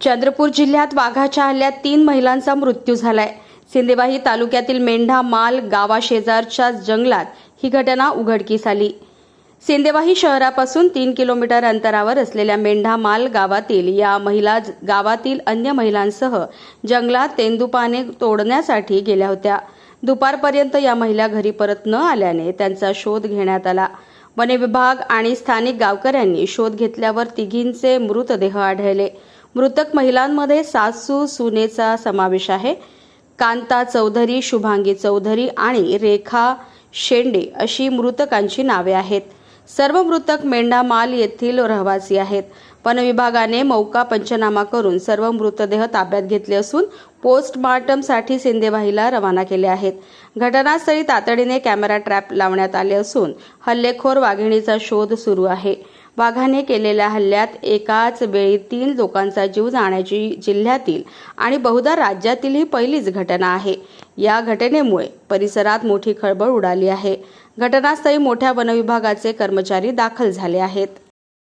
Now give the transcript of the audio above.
चंद्रपूर जिल्ह्यात वाघाच्या हल्ल्यात तीन महिलांचा मृत्यू झालाय. सिंदेवाही तालुक्यातील मेंढा माल गावाशेजारच्या जंगलात ही घटना उघडकीस आली. सिंदेवाही शहरापासून तीन किलोमीटर अंतरावर असलेल्या मेंढा माल गावातील या महिला गावातील अन्य महिलांसह जंगलात तेंदुपाने तोडण्यासाठी गेल्या होत्या. दुपारपर्यंत या महिला घरी परत न आल्याने त्यांचा शोध घेण्यात आला. वनविभाग आणि स्थानिक गावकऱ्यांनी शोध घेतल्यावर तिघींचे मृतदेह आढळले. मृतक महिलांमध्ये सासू सुनेचा समावेश आहे. कांता चौधरी शुभांगी चौधरी आणि रेखा शेंडे अशी मृतकांची नावे आहेत. सर्व मृतक मेंढामाल येथील रहिवासी आहेत. वनविभागाने मौका पंचनामा करून सर्व मृतदेह ताब्यात घेतले असून पोस्टमार्टमसाठी सिंदेवाहीला रवाना केले आहेत. घटनास्थळी तातडीने कॅमेरा ट्रॅप लावण्यात आले असून हल्लेखोर वाघिणीचा शोध सुरू आहे. वाघाने केलेल्या हल्ल्यात एकाच वेळी तीन लोकांचा जीव जाण्याची जिल्ह्यातील आणि बहुधा राज्यातील ही पहिलीच घटना आहे. या घटनेमुळे परिसरात मोठी खळबळ उडाली आहे. घटनास्थळी मोठ्या वनविभागाचे कर्मचारी दाखल झाले आहेत.